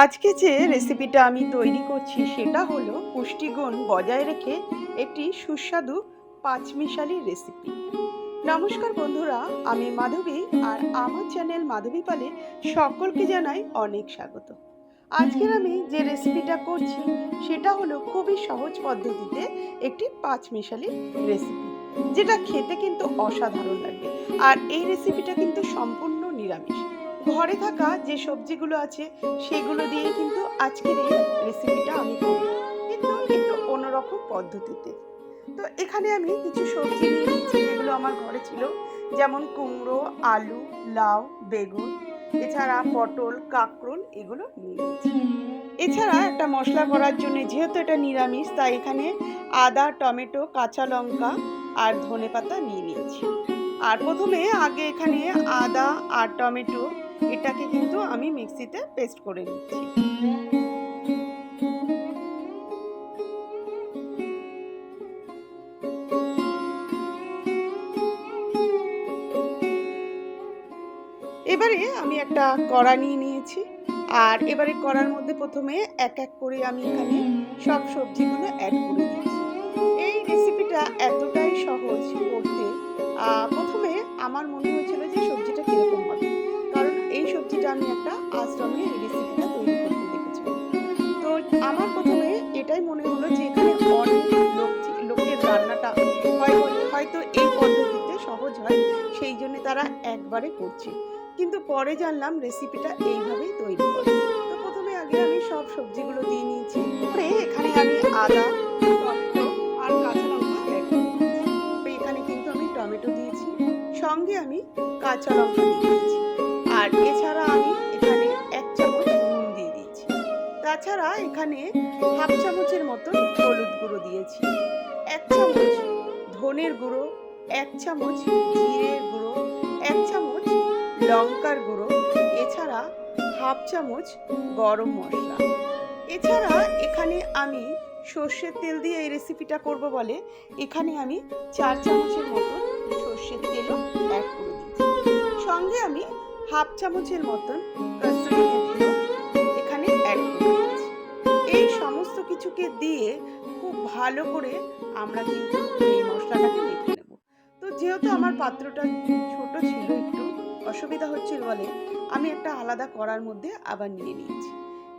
আজকে যে রেসিপিটা আমি তৈরি করছি সেটা হলো পুষ্টিগুণ বজায় রেখে একটি সুস্বাদু পাঁচমিশালি রেসিপি নমস্কার বন্ধুরা, আমি মাধবী আর আমার চ্যানেল মাধবী পালে সকলকে জানাই অনেক স্বাগত। আজকের আমি যে রেসিপিটা করছি সেটা হলো খুবই সহজ পদ্ধতিতে একটি পাঁচমিশালি রেসিপি যেটা খেতে কিন্তু অসাধারণ লাগবে। আর এই রেসিপিটা কিন্তু সম্পূর্ণ নিরামিষ। ঘরে থাকা যে সবজিগুলো আছে, সেগুলো দিয়ে কিন্তু আজকের এই রেসিপিটা আমি করব কিন্তু একটু অন্যরকম পদ্ধতিতে। তো এখানে আমি কিছু সবজি নিয়ে নিচ্ছি যেগুলো আমার ঘরে ছিল। যেমন কুমড়ো, আলু, লাউ, বেগুন, এছাড়া পটল, কাঁকরোল এগুলো নিয়ে এছাড়া একটা মশলা করার জন্য, যেহেতু এটা নিরামিষ, তাই এখানে আদা, টমেটো, কাঁচা লঙ্কা আর ধনেপাতা নিয়ে নিয়েছি। আর প্রথমে আগে এখানে আদা আর টমেটো এটাকে কিন্তু আমি মিক্সিতে পেস্ট করে নিচ্ছি। এবারে আমি একটা কড়া নিয়ে নিয়েছি। আর এবারে কড়ার মধ্যে প্রথমে এক এক করে আমি এখানে সব সবজিগুলো অ্যাড করে দিচ্ছি এই রেসিপিটা এতটাই সহজ করতে প্রথমে আমার মনে হয়েছিল যে সবজিটা কীরকম হবে। সবজিটা আমি একটা আশ্রমে এই রেসিপিটা তৈরি করতে দেখেছিলাম তো আমার প্রথমে এটাই মনে হলো যে এখানে অনেক লোক লোকের রান্নাটা হয় হয়তো এই পদ্ধতিতে সহজ হয়, সেই জন্য তারা একবারে করছে। কিন্তু পরে জানলাম রেসিপিটা এইভাবেই তৈরি করে তো প্রথমে আগে আমি সব সবজিগুলো দিয়ে নিয়েছি। পরে এখানে আমি আদা, টমেটো আর কাঁচা লঙ্কা কিন্তু আমি টমেটো দিয়েছি। সঙ্গে আমি কাঁচা লঙ্কা দিয়ে দিয়েছি। তাছাড়া এখানে হাফ চামচের মতো হলুদ গুঁড়ো দিয়েছি। এক চামচ ধনের গুঁড়ো, এক চামচ জিরের গুঁড়ো, এক চামচ লঙ্কার গুঁড়ো, এছাড়া হাফ চামচ গরম মশলা। এছাড়া এখানে আমি সর্ষের তেল দিয়ে এই রেসিপিটা করব বলে এখানে আমি চার চামচের মতন সর্ষের তেলও অ্যাড করে দিচ্ছি সঙ্গে আমি হাফ চামচের মতন মেথিও এখানে অ্যাড করে সমস্ত কিছুকে দিয়ে খুব ভালো করে আমরা কিন্তু এই মশলাটাকে মেখে নেব। তো যেহেতু আমার পাত্রটা ছোট ছিল, একটু অসুবিধা হচ্ছিল বলে আমি একটা আলাদা করার মধ্যে আবার নিয়ে নিয়েছি।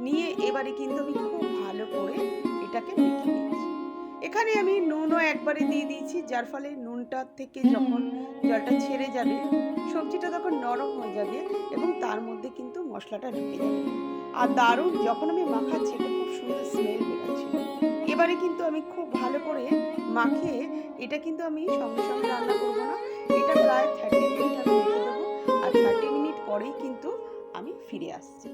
নিয়ে এবারে কিন্তু আমি খুব ভালো করে এটাকে মেখে নিয়েছি। এখানে আমি নুনও একবারে দিয়ে দিয়েছি, যার ফলে নুনটার থেকে যখন জলটা ছেড়ে যাবে, সবজিটা তখন নরম হয়ে যাবে এবং তার মধ্যে কিন্তু মশলাটা ঢুকে যাবে। আর দারুণ যখন আমি মাখাচ্ছি, এটা খুব সুন্দর স্মেল বেরোচ্ছিল এবারে কিন্তু আমি খুব ভালো করে মাখিয়ে এটা কিন্তু আমি সঙ্গে সঙ্গে রান্না করব না। এটা প্রায় থার্টি মিনিট আমি রেখে দেবো। আর থার্টি মিনিট পরেই কিন্তু আমি ফিরে আসছি।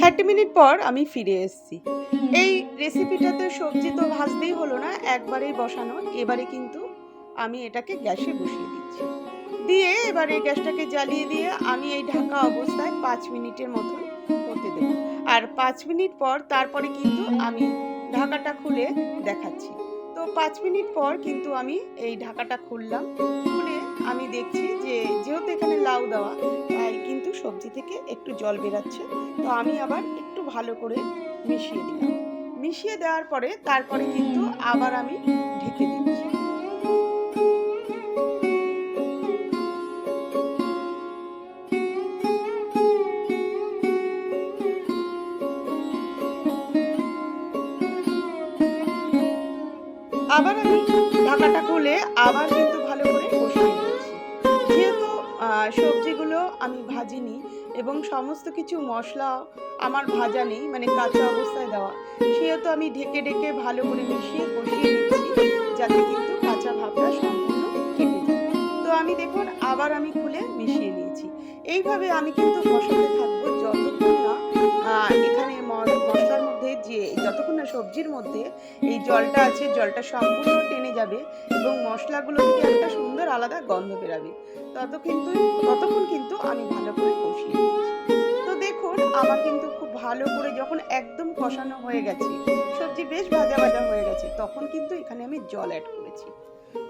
থার্টি মিনিট পর আমি ফিরে এসেছি। এই রেসিপিটাতে সবজি তো ভাজতেই হলো না, একবারেই বসানো। এবারে কিন্তু আমি এটাকে গ্যাসে বসিয়ে দিচ্ছি দিয়ে এবার এই গ্যাসটাকে জ্বালিয়ে দিয়ে আমি এই ঢাকা অবস্থায় পাঁচ মিনিটের মতন হতে দেবো। আর পাঁচ মিনিট পর তারপরে কিন্তু আমি ঢাকাটা খুলে দেখাচ্ছি। তো পাঁচ মিনিট পর কিন্তু আমি এই ঢাকাটা খুললাম। খুলে আমি দেখছি যে যেহেতু এখানে লাউ দেওয়া, তাই কিন্তু সবজি থেকে একটু জল বেরাচ্ছে। তো আমি আবার একটু ভালো করে মিশিয়ে দিলাম। মিশিয়ে দেওয়ার পরে তারপরে কিন্তু আবার আমি ঢেকে দিচ্ছি। আবার আমি ঢাকাটা খুলে আবার কিন্তু ভালো করে কষিয়ে নিচ্ছি যেহেতু সবজিগুলো আমি ভাজিনি এবং সমস্ত কিছু মশলা আমার ভাজা নেই মানে কাঁচা অবস্থায় দেওয়া, সেহেতু আমি ঢেকে ঢেকে ভালো করে মিশিয়ে কষিয়ে নিচ্ছি যাতে কিন্তু কাঁচা ভাবটা সম্পূর্ণ কেটে যায়। তো আমি দেখুন, আবার আমি খুলে মিশিয়ে নিয়েছি। এইভাবে আমি কিন্তু কষাতে থাকব যতক্ষণ সবজির মধ্যে এই জলটা আছে, জলটা সম্পূর্ণ টেনে যাবে এবং মশলাগুলো থেকে একটা সুন্দর আলাদা গন্ধ বেরাবে। তত কিন্তু, ততক্ষণ কিন্তু আমি ভালো করে কষিয়ে তো দেখুন, আমার কিন্তু খুব ভালো করে যখন একদম কষানো হয়ে গেছে, সবজি বেশ ভাজা ভাজা হয়ে গেছে, তখন কিন্তু এখানে আমি জল অ্যাড করেছি।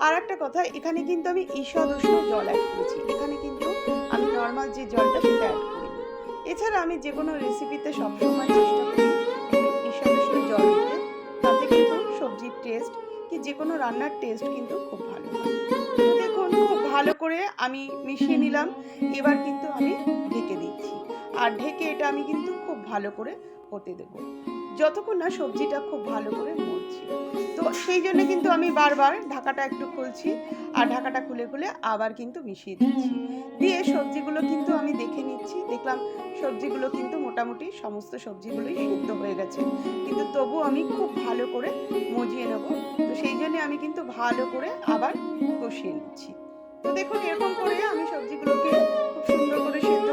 আর একটা কথা, এখানে কিন্তু আমি ঈষদ উষ্ণ জল অ্যাড করেছি। এখানে কিন্তু আমি নর্মাল যে জলটা সেটা অ্যাড করিনি। এছাড়া আমি যে কোনো রেসিপিতে সবসময় রান্নার টেস্ট কিন্তু খুব ভালো। দেখুন, খুব ভালো করে আমি মিশিয়ে নিলাম। এবার কিন্তু আমি ঢেকে দিচ্ছি। আর ঢেকে এটা আমি কিন্তু খুব ভালো করে হতে দেবো। যতক্ষণ না সবজিটা খুব ভালো করে মরছে। তো সেই জন্য কিন্তু আমি বারবার ঢাকাটা একটু খুলছি আর ঢাকাটা খুলে খুলে আবার কিন্তু মিশিয়ে দিচ্ছি। দিয়ে সবজিগুলো কিন্তু আমি দেখে নিচ্ছি। দেখলাম সবজিগুলো কিন্তু মোটামুটি সমস্ত সবজিগুলোই সিদ্ধ হয়ে গেছে। কিন্তু তবু আমি খুব ভালো করে মজিয়ে নেব। তো সেই জন্য আমি কিন্তু ভালো করে আবার কষিয়ে নিচ্ছি। তো দেখুন এরকম করে আমি সবজিগুলোকে খুব সুন্দর করে সেদ্ধ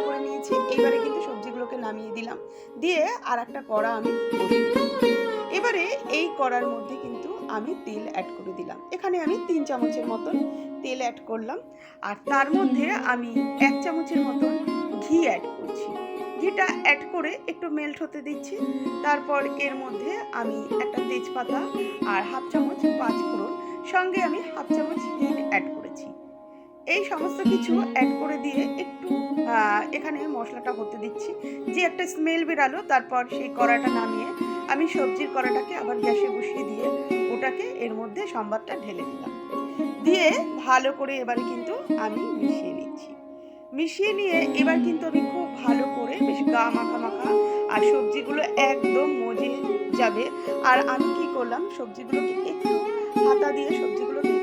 সবজিগুলোকে নামিয়ে দিলাম। দিয়ে আর একটা কড়া আমি এবারে এই কড়ার মধ্যে কিন্তু আমি তেল অ্যাড করে দিলাম। এখানে আমি তিন চামচের মতন তেল অ্যাড করলাম। আর তার মধ্যে আমি এক চামচের মতন ঘি অ্যাড করছি। ঘিটা অ্যাড করে একটু মেল্ট হতে দিচ্ছি। তারপর এর মধ্যে আমি একটা তেজপাতা আর হাফ চামচ পাঁচ ফোড়ন সঙ্গে আমি হাফ চামচ হিং অ্যাড করেছি। এই সমস্ত কিছু অ্যাড করে দিয়ে একটু এখানে মশলাটা হতে দিচ্ছি। যে একটা স্মেল বেরালো, তারপর সেই কড়াটা নামিয়ে আমি সবজির কড়াটাকে আবার গ্যাসে বসিয়ে দিয়ে ওটাকে এর মধ্যে সম্বারটা ঢেলে দিলাম। দিয়ে ভালো করে এবারে কিন্তু আমি মিশিয়ে নিচ্ছি। মিশিয়ে নিয়ে এবার কিন্তু আমি খুব ভালো করে বেশ গা মাখা মাখা আর সবজিগুলো একদম মজে যাবে। আর আমি কি করলাম, সবজিগুলোকে একটু হাতা দিয়ে সবজিগুলোকে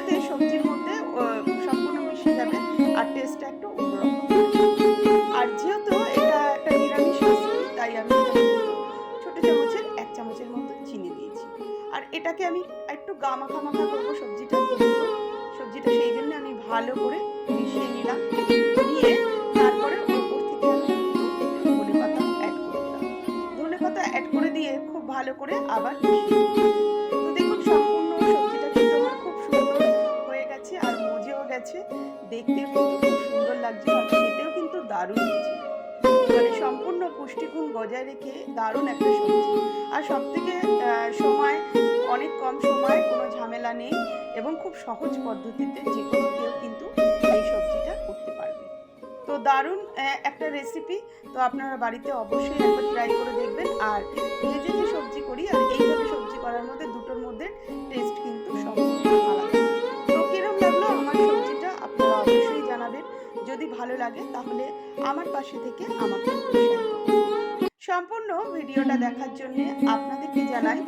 যাতে সবজির মধ্যে সম্পূর্ণ মিশে যাবে আর টেস্টটা একটু অন্যরকম আর যেহেতু এটা একটা নিরামিষ রেসিপি তাই আমি ছোট চামচের, এক চামচের মতো চিনি দিয়েছি। আর এটাকে আমি একটু গা মাখা মাখা করব সবজিটা সবজিটা সেই জন্য আমি ভালো করে মিশিয়ে নিলাম, নিয়ে তারপরে ওপর থেকে আমি ধনে পাতা অ্যাড করে দিলাম। ধনে পাতা অ্যাড করে দিয়ে খুব ভালো করে আবার মিশিয়ে দেখুন, সম্পূর্ণ গেছে। দেখতেও কিন্তু খুব সুন্দর লাগছে আর খেতেও কিন্তু দারুণ হয়েছে। মানে সম্পূর্ণ পুষ্টিগুণ বজায় রেখে দারুণ একটা সবজি। আর সব থেকে সময়, অনেক কম সময়, কোনো ঝামেলা নেই এবং খুব সহজ পদ্ধতিতে যে কোনো কেউ কিন্তু এই সবজিটা করতে পারবে। তো দারুণ একটা রেসিপি তো আপনারা বাড়িতে অবশ্যই একবার ট্রাই করে দেখবেন। আর ভেজে যে সবজি করি, আর এইভাবে সবজি করার মধ্যে দুটোর মধ্যে টেস্ট ভালো লাগে তাহলে আমার পাশে থেকে আমাকে সম্পূর্ণ ভিডিওটা দেখার জন্য আপনাদেরকে জানাই